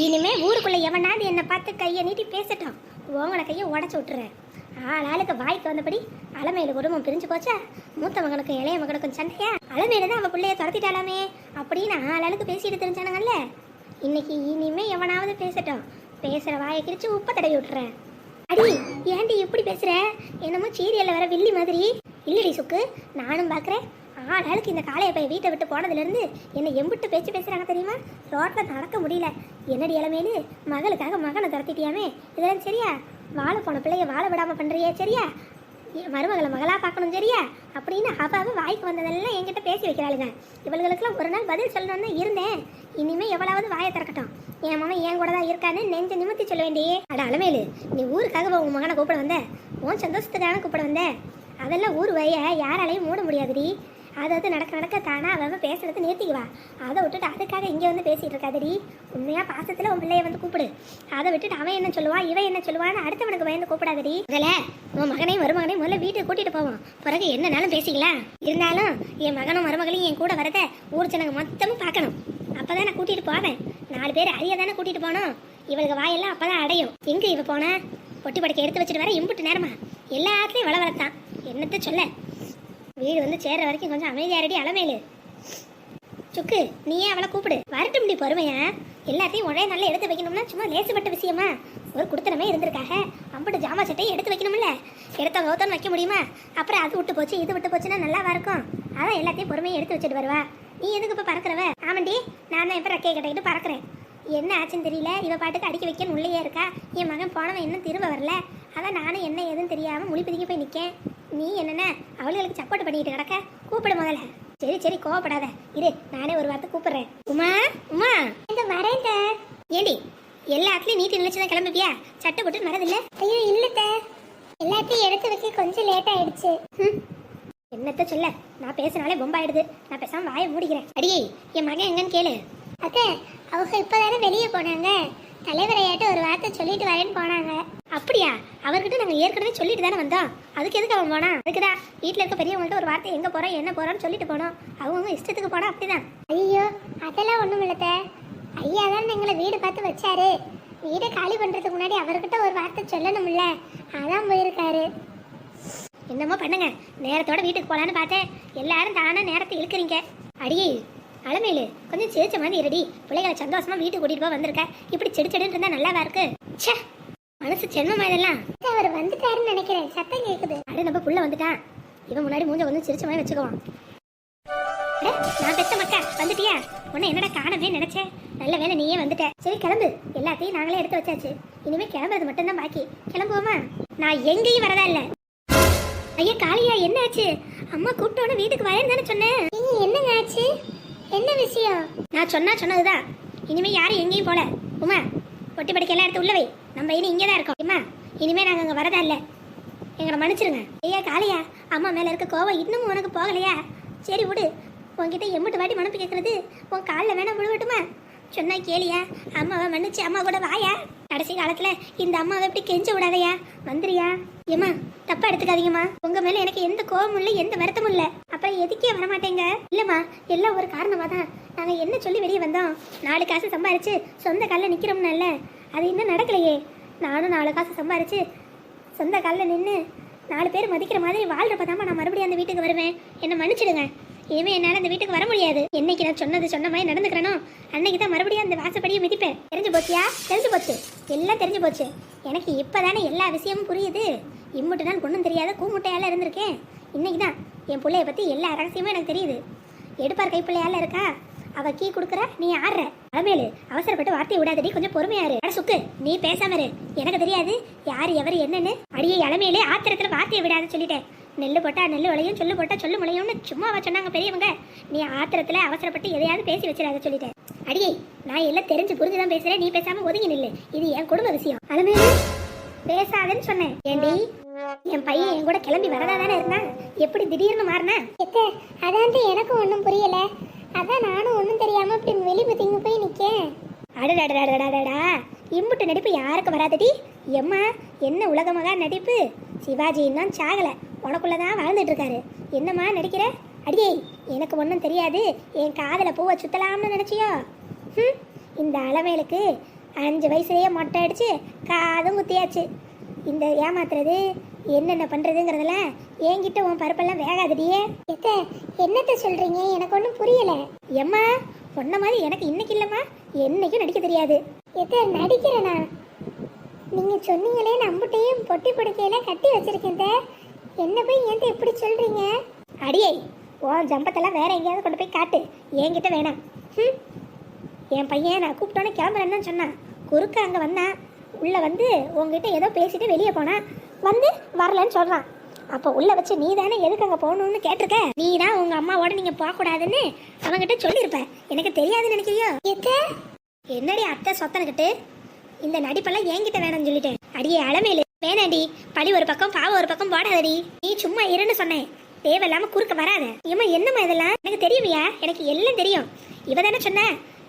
இனிமே ஊருக்குள்ள எவனாவது என்னை பார்த்து கையை நீட்டி பேசட்டும். உங்களை கையை உடச்சி விட்டுறேன். ஆள் ஆளுக்கு வாய்க்கு வந்தபடி அலமையில குடும்பம் பிரிஞ்சு போச்சா? மூத்த மகனுக்கும் இளைய மகனுக்கும் சண்டையா? அலமையில தான் அவ பிள்ளைய துரத்திட்டாலாமே அப்படின்னு ஆள் ஆளுக்கு பேசிட்டு தெரிஞ்சானுங்கல்ல. இன்னைக்கு இனிமே எவனாவது பேசட்டும். பேசுற வாயை கிழிச்சு உப்பை தடவி விட்டுறேன். அடி ஏன்டி இப்படி பேசுற? என்னமோ சீரியல்ல வர வில்லி மாதிரி. இல்லடி சுக்கு நானும் பார்க்குறேன் ஆள் ஆளுக்கு இந்த காலையை போய் வீட்டை விட்டு போனதுலேருந்து என்னை எம்பிட்டு பேச்சு பேசுகிறாங்க தெரியுமா? ரோட்டில் நடக்க முடியல. என்னடி இளமேனு மகளுக்காக மகனை துரத்திட்டியாமே? இதெல்லாம் சரியா? வாழ போன பிள்ளைய வாழ விடாமல் பண்ணுறியே சரியா? மருமகளை மகளாக பார்க்கணும் சரியா? அப்படின்னு அப்பாவை வாய்க்கு வந்ததெல்லாம் என்கிட்ட பேசி வைக்கிறாளுங்க. இவளுகளுக்கெல்லாம் ஒரு நாள் பதில் சொல்லணும்னு தான் இருந்தேன். இனிமே எவ்வளவு வாயை திறக்கட்டும். என் மகன் என் கூட தான் இருக்கான்னு நெஞ்ச நிமித்தி சொல்ல வேண்டியே. அட அலமேலு நீ ஊருக்காக உன் மகனை கூப்பிட வந்த? உன் சந்தோஷத்துக்காக கூப்பிட வந்த? அதெல்லாம் ஊர் வய யாராலையும் மூட முடியாதுடி. அதாவது நடக்க நடக்க தானா? அவன் பேசுறது நிறுத்திக்குவா. அதை விட்டுட்டு அதுக்காக இங்கே வந்து பேசிட்டு இருக்காதடி உண்மையா பாசத்துல உன் பிள்ளைய வந்து கூப்பிடு. அதை விட்டுட்டு அவன் என்ன சொல்லுவா இவன் என்ன சொல்லுவான்னு அடுத்தவனுக்கு பயந்து கூப்பிடாதடி முதல்ல உன் மகனையும் மருமகனையும் முதல்ல வீட்டுக்கு கூட்டிட்டு போவோம். பிறகு என்னனாலும் பேசிக்கலாம் இருந்தாலும் என் மகனும் மருமகளையும் என் கூட வரத ஊர் ஜனங்க மொத்தமும் பார்க்கணும். அப்பதான் நான் கூட்டிட்டு போவேன். நாலு பேர் அரிய தானே கூட்டிட்டு போனோம். இவளுக்கு வாயெல்லாம் அப்பதான் அடையும். எங்க இவ போன? பொட்டி படைக்க எடுத்து வச்சுட்டு வர இம்புட்டு நேரமா? எல்லாத்துலேயும் வள வளர்த்தான் என்னத்த சொல்ல? வீடு வந்து சேர்ற வரைக்கும் கொஞ்சம் அமைதியாரடி அலமேலு. சுக்கு நீயே அவளை கூப்பிடு. வரட்டும் முடி பொறுமையா. எல்லாத்தையும் ஒரே நல்லா எடுத்து வைக்கணும்னா சும்மா லேசுப்பட்ட விஷயமா? ஒரு குடுத்தனமே இருந்திருக்காக. அம்பட்டு ஜாமா சட்டையை எடுத்து வைக்கணும்ல? எடுத்த கௌத்தம் வைக்க முடியுமா? அப்புறம் அது விட்டு போச்சு இது விட்டு போச்சுன்னா நல்லாவா இருக்கும்? அதான் எல்லாத்தையும் பொறுமையாக எடுத்து வச்சுட்டு வருவா. நீ எதுக்கு இப்போ பறக்கிறவ? ஆமாண்டி நான் தான் இப்போ ரெக்கையை கட்டிக்கிட்டு பறக்கிறேன். என்ன ஆச்சுன்னு தெரியல? இவ பாட்டுக்கு அடிக்க வைக்கன்னு உள்ளேயே இருக்கா. என் மகன் போனவன் இன்னும் திரும்ப வரல. அதான் நானும் என்ன ஏதுன்னு தெரியாமல் முழி போய் நிற்கேன் நீ என்னென்ன? அவளுகளுக்கு சப்போர்ட் பண்ணிட்டு கிடக்க? கூப்பிடு முதல்ல. சரி சரி கோவப்படாத. இரு நானே ஒரு வார்த்தை கூப்பிடுறேன். உமா உமா. இந்த வரேன் ஏண்டி எல்லாத்துலயும் நீட்டி நினைச்சுதான் கிளம்புவியா சட்டை போட்டு மறதில்ல ஐயோ இல்லத்த. எல்லாத்தையும் எடுத்து வைக்க கொஞ்சம் லேட் ஆயிடுச்சு. என்னத்த சொல்ல? நான் பேசினாலே பொம்பாயிடுது நான் பேசாம வாயை மூடிக்கிறேன். அடியே என் மகன் எங்கன்னு கேளு. அத்தை அவங்க இப்பதானே வெளியே போனாங்க. தலைவரையாட்ட ஒரு வார்த்தை சொல்லிட்டு வரேன்னு போனாங்க. அப்படியா? அவர்கிட்ட நாங்க ஏற்கனவே சொல்லிட்டு தானே வந்தோம். அதுக்கு எதுக்கு அவன் போனா அதுக்குதான் வீட்ல இருக்க பெரியவங்கள்ட்ட ஒரு வார்த்தை எங்க போறோம் என்ன போறோம்னு சொல்லிட்டு போனோம். அவங்க இஷ்டத்துக்கு போனா அப்படிதான். ஐயோ அதெல்லாம் ஒண்ணும் இல்லத்த ஐயா தான் எங்களை வீடு பார்த்து வச்சாரு. வீடை காலி பண்றதுக்கு முன்னாடி அவர்கிட்ட ஒரு வார்த்தை சொல்லணும்ல. அதான் போயிருக்காரு. என்னமோ பண்ணுங்க. நேரத்தோட வீட்டுக்கு போலான்னு பார்த்தேன். எல்லாரும் தானே நேரத்தை இழுக்கிறீங்க. அடியே அலமேலு கொஞ்சம் சிரிச்ச மாதிரி இருடி. பிள்ளைகளை சந்தோஷமா வீட்டுக்கு கூட்டிட்டு போக வந்திருக்க. இப்படி செடி செடின்னு இருந்தா நல்லாவா இருக்கு? ச்சே! மனசு சென்மமா இதெல்லாம்? அவர் வந்துட்டாருன்னு நினைக்கிறேன். சத்தம் கேக்குது. அட நம்ம புள்ள வந்துட்டான். இவன் முன்னாடி மூஞ்ச வந்து சிரிச்ச மாதிரி வச்சுக்குவான். நான் பெத்த மக்கா வந்துட்டியா? உன்னை என்னடா காணவே நினைச்சேன் நல்ல வேலை நீயே வந்துட்ட. சரி கிளம்பு. எல்லாத்தையும் நாங்களே எடுத்து வச்சாச்சு. இனிமே கிளம்புறது மட்டும்தான் பாக்கி. கிளம்புவோமா? நான் எங்கேயும் வரதா இல்ல. ஐயா காளியா என்ன ஆச்சு? அம்மா கூப்பிட்டோட வீட்டுக்கு வரேன்னு தானே சொன்னேன். என்னங்க ஆச்சு? என்ன விஷயம்? நான் சொன்னா சொன்னதுதான். இனிமே யாரும் எங்கேயும் போல. உமா பொட்டி படிக்க எல்லாம் எடுத்து உள்ள வை. நம்ம இனி இங்கே தான் இருக்கோம். அம்மா இனிமே நாங்கள் அங்கே வரதா இல்லை? எங்களை மன்னிச்சிருங்க. ஐயா காளையா அம்மா மேலே இருக்க கோவம் இன்னமும் உனக்கு போகலையா? சரி விடு. உன்கிட்ட எம்பிட்டு வாட்டி மனப்பு கேட்கறது உன் காலில் வேணால் விழுவட்டுமா? சொன்னா கேளியா? அம்மாவை மன்னிச்சு அம்மா கூட வாயா? கடைசி காலத்துல இந்த அம்மாவை எப்படி கெஞ்ச விடாதயா? வந்துறியா? ஏம்மா தப்பா எடுத்துக்காதீங்கம்மா. உங்க மேல எனக்கு எந்த கோபமும் இல்லை எந்த வருத்தமும் இல்லை. அப்புறம் எதுக்கே வரமாட்டேங்க? இல்லம்மா எல்லாம் ஒரு காரணமா தான் நாங்க என்ன சொல்லி வெளியே வந்தோம்? நாலு காசு சம்பாரிச்சு சொந்த காலில் நிக்கிறோம்னால அது இன்னும் நடக்கலையே. நானும் நாலு காசு சம்பாரிச்சு சொந்த காலில் நின்று நாலு பேர் மதிக்கிற மாதிரி வாழ்றப்ப தான் நான் மறுபடியும் அந்த வீட்டுக்கு வருவேன். என்னை மன்னிச்சிடுங்க. இனிமே என்னால் அந்த வீட்டுக்கு வர முடியாது. என்னைக்கு நான் சொன்னது சொன்ன மாதிரி நடந்துக்கிறனோ அன்னைக்கு தான் மறுபடியும் அந்த வாசப்படியை மிதிப்பேன். தெரிஞ்சு போச்சியா? தெரிஞ்சு போச்சு. எல்லாம் தெரிஞ்சு போச்சு. எனக்கு இப்போதானே எல்லா விஷயமும் புரியுது. இம்முட்டு நாள் ஒன்றும் தெரியாத கூமுட்டையால இருந்திருக்கேன். இன்னைக்கு தான் என் பிள்ளைய பற்றி எல்லா ரகசியமும் எனக்கு தெரியுது. எடுப்பார் கைப்பிள்ளையால இருக்கா? அவ கீ கொடுக்குற நீ ஆடுற. அலமேலு அவசரப்பட்டு வார்த்தையை விடாதடி கொஞ்சம் பொறுமையாரு அட சுக்கு நீ பேசாம இரு. எனக்கு தெரியாது யார் எவர் என்னன்னு. அடியே இளமையிலே ஆத்திரத்தில் வார்த்தையை விடாத சொல்லிட்டேன். நெல் போட்டா நெல் விளையும் சொல்லு போட்டா சொல்லு முளையும்னு சும்மாவா சொன்னாங்க பெரியவங்க. நீ ஆத்திரத்துல அவசரப்பட்டு எதையாவது பேசி வச்சிடாத சொல்லிட்டேன். அடியே நான் எல்லாம் தெரிஞ்சு புரிஞ்சுதான் பேசுறேன். நீ பேசாம ஒதுங்கி நில்லு. இது என் குடும்ப விஷயம். அதுமே பேசாதேன்னு சொன்னேன். ஏண்டி என் பையன் என் கூட கிளம்பி வரதா தானே இருந்தான் எப்படி திடீர்னு மாறினா? அதான் எனக்கும் ஒன்றும் புரியல. அதான் நானும் ஒன்றும் தெரியாம இப்படி வெளி பத்திங்க போய் நிற்கேன் அடடடடடடடா இம்புட்டு நடிப்பு யாருக்கு வராதடி? எம்மா என்ன உலகமாக நடிப்பு? சிவாஜி இன்னும் உனக்குள்ளே உனக்குள்ளதான் வாழ்ந்துட்டு இருக்காரு என்னம்மா நடிக்கிற? அடியே எனக்கு ஒன்றும் தெரியாது. என் காதல பூவை சுத்தலாம்னு நினைச்சியோ? ம் இந்த அளவேலுக்கு அஞ்சு வயசுலேயே மொட்டை அடிச்சு காதும் குத்தியாச்சு. இந்த ஏமாத்துறது என்னென்ன பண்ணுறதுங்கிறதெல்லாம் என்கிட்ட உன் பருப்பெல்லாம் வேகாதடியே எத்த என்னத்த சொல்கிறீங்க எனக்கு ஒன்றும் புரியலை. எம்மா சொன்ன மாதிரி எனக்கு இன்னைக்கு இல்லைம்மா. என்னைக்கும் நடிக்க தெரியாது. எத்த நடிக்கிறேனா? நீங்கள் சொன்னீங்களே நம்பிட்டையும் பொட்டி பிடிக்கையில கட்டி வச்சிருக்கேன் என்ன போய் ஏன் இப்படி சொல்றீங்க? அடியே உன் ஜம்பத்தெல்லாம் வேற எங்கேயாவது கொண்டு போய் காட்டு. என்கிட்ட வேணாம். ம் என் பையன் நான் கூப்பிட்டோன்னே கிளம்புறேன்னு சொன்னான். குறுக்க அங்கே வந்தான். உள்ளே வந்து உங்ககிட்ட ஏதோ பேசிட்டு வெளியே போனான் வந்து வரலன்னு சொல்கிறான் அப்போ உள்ள வச்சு நீ தானே எதுக்கு அங்கே போகணும்னு கேட்டிருக்க? நீ தான் உங்கள் அம்மாவோட நீங்கள் போகக்கூடாதுன்னு அவங்ககிட்ட சொல்லியிருப்ப. எனக்கு தெரியாதுன்னு நினைக்கிறியோ? என்னடி அத்தை சொத்தனுக்கிட்டு? இந்த நடிப்பெல்லாம் என்கிட்ட வேணாம்னு சொல்லிட்டேன். அடியே அலமேலு வேணாண்டி பழி ஒரு பக்கம் பாவம் ஒரு பக்கம் போடாதடி. நீ சும்மா இருன்னு சொன்னேன். தேவையில்லாம குறுக்க வராத. ஏமா என்னம்மா இதெல்லாம்? எனக்கு தெரியுமையா? எனக்கு எல்லாம் தெரியும். இவ தானே சொன்ன?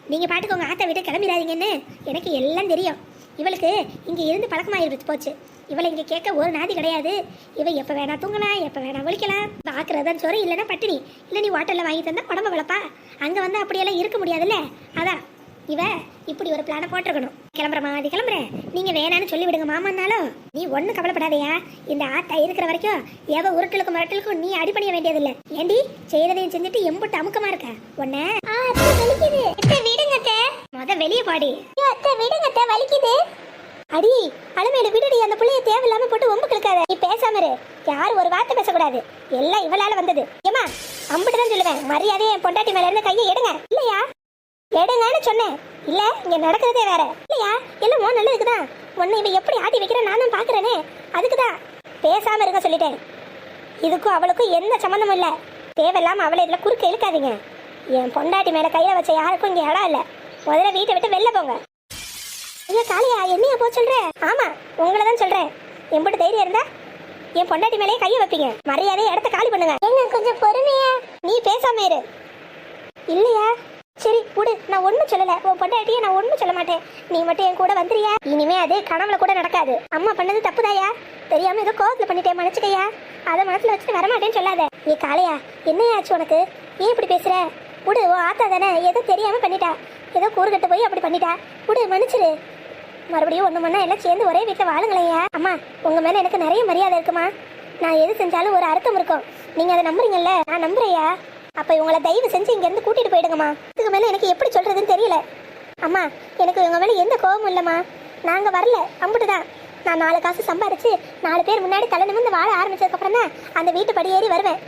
நீங்க பாட்டுக்கு உங்க ஆத்தை விட்டு கிளம்பிடாதீங்கன்னு. எனக்கு எல்லாம் தெரியும். இவளுக்கு இங்க இருந்து பழக்கமாயிருந்து போச்சு. இவளை இங்க கேட்க ஒரு நாதி கிடையாது. இவ எப்ப வேணா தூங்கலாம் எப்ப வேணா ஒழிக்கலாம். பாக்குறதான் சோறு இல்லைன்னா பட்டினி. இல்ல நீ ஹோட்டல்ல வாங்கி தந்தா உடம்ப வளப்பா. அங்க வந்து அப்படியெல்லாம் இருக்க முடியாதுல்ல? அதான். இவ இப்படி ஒரு பிளான போட்டிருக்கணும். கிளம்புறமா அது கிளம்புறேன் நீங்க வேணான்னு சொல்லி விடுங்க மாமான்னாலும். நீ ஒண்ணும் கவலைப்படாதயா. இந்த ஆத்தா இருக்கிற வரைக்கும் எவ உருட்டலுக்கும் மிரட்டலுக்கும் நீ அடிபணிய வேண்டியதில்ல. ஏண்டி? செய்யறதையும் செஞ்சுட்டு எம்புட்டு அமுக்கமா இருக்க. உன்ன. விடுங்க முத வெளியே பாடி. விடுங்க வலிக்குது. அடி அலமேல விடுடி. அந்த புள்ளைய தேவையில்லாம போட்டு ஒம்பு கிழக்காத நீ பேசாம இரு. யாரும் ஒரு வார்த்தை பேசக்கூடாது. எல்லாம் இவளால வந்தது. ஏமா அம்பிட்டு தான் சொல்லுவேன். மரியாதையை என் பொண்டாட்டி மேல இருந்து கையை எடுங்க. இல்லையா? எடுங்கன்னு சொன்னேன். இல்ல இங்க நடக்கிறதே வேற. இல்லையா? எல்லாம் உன் நல்லதுக்கு தான் உன்னை இவன் எப்படி ஆட்டி வைக்கிறேன் நானும் பாக்குறேனே. அதுக்கு தான் பேசாம இருக்க சொல்லிட்டேன். இதுக்கும் அவளுக்கும் எந்த சம்மந்தமும் இல்ல. தேவையில்லாம அவளை இதுல குறுக்க இழுக்காதீங்க. என் பொண்டாட்டி மேல கையில வச்ச யாருக்கும் இங்க இடம் இல்ல. முதல்ல வீட்டை விட்டு வெளில போங்க. ஐயா காளியா என்னையா போ சொல்ற? ஆமா உங்களை தான் சொல்றேன். எம்பிட்டு தைரியம் இருந்தா என் பொண்டாட்டி மேலேயே கையை வைப்பீங்க. மரியாதையை இடத்த காலி பண்ணுங்க. என்ன கொஞ்சம் பொறுமையா? நீ பேசாம இரு. இல்லையா? சரி விடு. நான் ஒன்றும் சொல்லல. உன் பொண்டாட்டிய நான் ஒண்ணும் சொல்ல மாட்டேன். நீ மட்டும் என் கூட வந்துறியா இனிமே அது கனவுல கூட நடக்காது. அம்மா பண்ணது தப்புதாயா தெரியாம ஏதோ கோவத்துல பண்ணிட்டேன் மன்னிச்சுக்கையா? அதை மனசுல வச்சுட்டு வரமாட்டேன்னு சொல்லாத. நீ காளையா என்னையாச்சு உனக்கு? ஏன் இப்படி பேசுற? விடு ஓ ஆத்தா தானே? ஏதோ தெரியாம பண்ணிட்டா. ஏதோ கூறுகட்டு போய் அப்படி பண்ணிட்டா. விடு மன்னிச்சிரு. மறுபடியும் ஒண்ணு மண்ணா எல்லாம் சேர்ந்து ஒரே வீட்டுல வாழுங்களையா அம்மா உங்க மேல எனக்கு நிறைய மரியாதை இருக்குமா? நான் எது செஞ்சாலும் ஒரு அர்த்தம் இருக்கும். நீங்க அதை நம்புறீங்கல்ல? நான் நம்புறேயா அப்ப இவங்கள தயவு செஞ்சு இங்க இருந்து கூட்டிட்டு போயிடுங்கம்மா. இதுக்கு மேல எனக்கு எப்படி சொல்றதுன்னு தெரியல. அம்மா எனக்கு இவங்க மேல எந்த கோபமும் இல்லம்மா. நாங்க வரல அம்புட்டுதான். நான் நாலு காசு சம்பாரிச்சு நாலு பேர் முன்னாடி தலை நிமிந்து வாழ ஆரம்பிச்சதுக்கு அப்புறம் தான் அந்த வீட்டு படி ஏறி வருவேன்.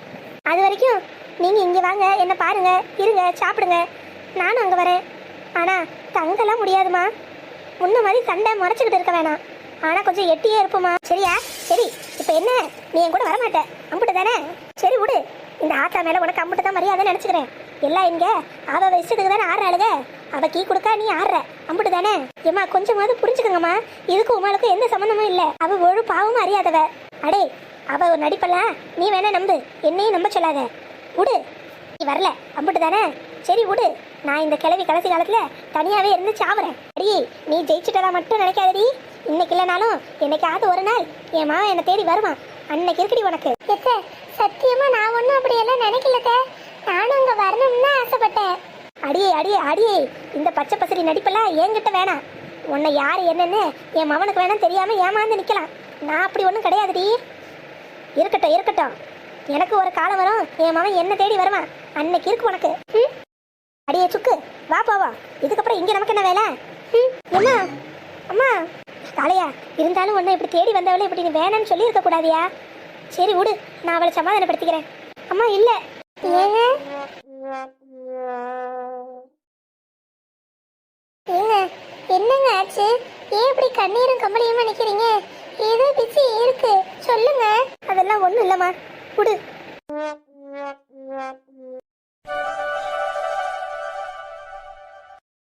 அது வரைக்கும் நீங்க இங்க வாங்க என்ன பாருங்க இருங்க சாப்பிடுங்க. நானும் அங்க வரேன். ஆனா தங்கலாம் முடியாதுமா முன்ன மாதிரி சண்டை முறைச்சிக்கிட்டு இருக்க வேணாம். ஆனா கொஞ்சம் எட்டியே இருப்போமா சரியா? சரி இப்போ என்ன? நீ என் கூட வரமாட்டேன் அம்புட்டு தானே சரி விடு. இந்த ஆத்தா மேலே உனக்கு அம்புட்டு தான் மரியாதை நினச்சிக்கிறேன். எல்லாம் இங்கே அவள் இஷ்டத்துக்கு தானே ஆடுறாளுக அவள் கீ கொடுக்கா நீ ஆடுற. அம்பிட்டு தானே? ஏம்மா கொஞ்சமாவது புரிஞ்சுக்கங்கம்மா இதுக்கும் உமாளுக்கும் எந்த சம்மந்தமும் இல்லை. அவள் ஒரு பாவமும் அறியாதவ. அடே அவ ஒரு நடிப்பெல்லாம் நீ வேணா நம்பு. என்னையும் நம்ப சொல்லாத. விடு நீ வரல. அம்பிட்டு தானே? சரி விடு நான் இந்த கிளவி கடைசி காலத்தில் தனியாகவே இருந்து சாவுறேன். அடி நீ ஜெயிச்சுட்டதா மட்டும் நினைக்காதடி. இன்னைக்கு இல்லைனாலும் என்னைக்காவது ஒரு நாள் என் மாவன் என்னை தேடி வருவான். அன்னைக்கு இருக்குடி உனக்கு. எத்த சத்தியமா நான் ஒன்றும் அப்படி எல்லாம் நானும் அங்கே வரணும்னு ஆசைப்பட்டேன். அடியே அடியே அடியே இந்த பச்சை பசரி நடிப்பெல்லாம் என்கிட்ட வேணாம். உன்னை யார் என்னன்னு என் மவனுக்கு வேணாம் தெரியாம ஏமாந்து நிற்கலாம் நான் அப்படி ஒன்றும் கிடையாதுடி. இருக்கட்டும் இருக்கட்டும். எனக்கு ஒரு காலம் வரும் என் மவன் என்ன தேடி வருவான். அன்னைக்கு இருக்கு உனக்கு. ம்? அடியே சுக்கு வா போவோம். இதுக்கப்புறம் இங்கே நமக்கு என்ன வேலை? ம்? அம்மா அம்மா. காளையா இருந்தாலும் உன்னை இப்படி தேடி வந்தவளை இப்படி நீ வேணாம்னு சொல்லி இருக்க கூடாதியா? சரி விடு நான் அவளை சமாதானப்படுத்திக்கிறேன். அம்மா இல்ல. ஏங்க? ஏங்க என்னங்க ஆச்சு? ஏன் இப்படி கண்ணீரும் கம்பளியுமா நிக்கிறீங்க? ஏதோ பிச்சு இருக்கு. சொல்லுங்க. அதெல்லாம் ஒண்ணும் இல்லம்மா. விடு.